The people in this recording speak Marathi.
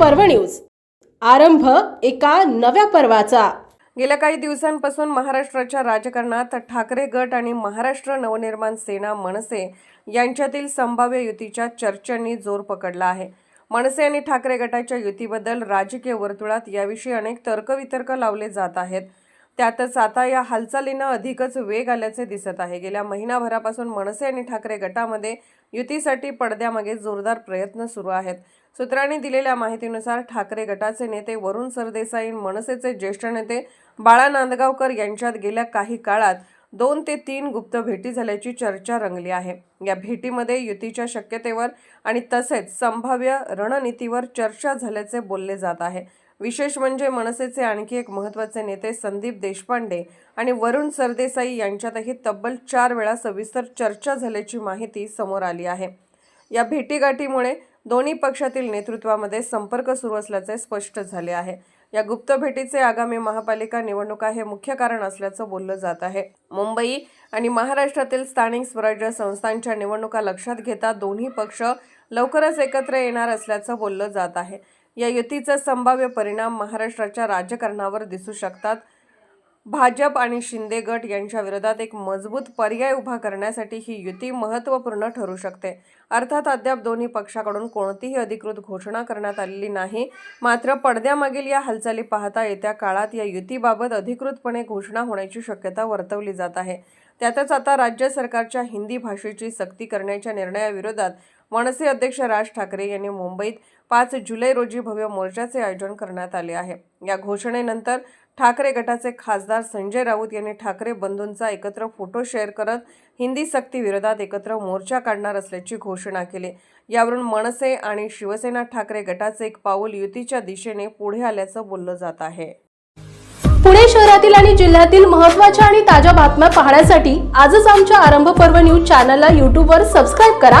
पर्व न्यूज. आरंभ एका नव्या पर्वाचा. गेल्या काही दिवसांपासून महाराष्ट्राच्या राजकारणात ठाकरे गट आणि महाराष्ट्र नवनिर्माण सेना मनसे यांच्यातील संभाव्य युतीच्या चर्चांनी जोर पकडला आहे. मनसे आणि ठाकरे गटाच्या युतीबद्दल राजकीय वर्तुळात याविषयी अनेक तर्कवितर्क लावले जात आहेत. त्यातच आता या हालचालींना अधिकच वेग आल्याचे दिसत आहे. गेल्या महिनाभरापासून मनसे आणि ठाकरे गटामध्ये युतीसाठी पडद्यामागे जोरदार प्रयत्न सुरू आहेत. सूत्रांनी दिलेल्या माहितीनुसार ठाकरे गटाचे नेते वरुण सरदेसाई मनसेचे ज्येष्ठ नेते बाळा नांदगावकर यांच्यात गेल्या काही काळात दोन ते तीन गुप्त भेटी झाल्याची चर्चा रंगली आहे. या भेटीमध्ये युतीच्या शक्यतेवर आणि तसेच संभाव्य रणनीतीवर चर्चा झाल्याचे बोलले जात आहे. विशेष म्हणजे मनसेचे आणखी एक महत्त्वाचे नेते संदीप देशपांडे आणि वरुण सरदेसाई यांच्यातही तब्बल चार वेळा सविस्तर चर्चा झाल्याची माहिती समोर आली आहे. या भेटीगाठीमुळे दोन्ही पक्षातील नेतृत्वामध्ये संपर्क सुरू असल्याचे स्पष्ट झाले आहे. या गुप्त भेटीचे आगामी महापालिका निवडणुका हे मुख्य कारण असल्याचं बोललं जात आहे. मुंबई आणि महाराष्ट्रातील स्थानिक स्वराज्य संस्थांच्या निवडणुका लक्षात घेता दोन्ही पक्ष लवकरच एकत्र येणार असल्याचं बोललं जात आहे. या युतीचा संभाव्य परिणाम महाराष्ट्राच्या राजकारणावर दिसू शकतात. भाजप आणि शिंदे गट यांच्या विरोधात एक मजबूत पर्याय उभा करण्यासाठी ही युती महत्त्वपूर्ण ठरू शकते. अर्थात अद्याप दोन्ही पक्षाकडून कोणतीही अधिकृत घोषणा करण्यात आलेली नाही. मात्र पडद्यामागील या हालचाली पाहता येत्या काळात या युतीबाबत अधिकृतपणे घोषणा होण्याची शक्यता वर्तवली जात आहे. त्यातच आता राज्य सरकारच्या हिंदी भाषेची सक्ती करण्याच्या निर्णयाविरोधात मनसे अध्यक्ष राज ठाकरे यांनी मुंबईत पाच जुलै रोजी भव्य मोर्चाचे आयोजन करण्यात आले आहे. या घोषणेनंतर ठाकरे गटाचे खासदार संजय राऊत यांनी ठाकरे बंधूंचा एकत्र फोटो शेअर करत हिंदी सक्तीविरोधात एकत्र मोर्चा काढणार असल्याची घोषणा केली. यावरून मनसे आणि शिवसेना ठाकरे गटाचे एक पाऊल युतीच्या दिशेने पुढे आल्याचं बोललं जात आहे. पुणे शहरातील आणि जिल्ह्यातील महत्त्वाच्या आणि ताज्या बातम्या पाहण्यासाठी आजच आमच्या आरंभ पर्व न्यूज चॅनलला यूट्यूबवर सबस्क्राईब करा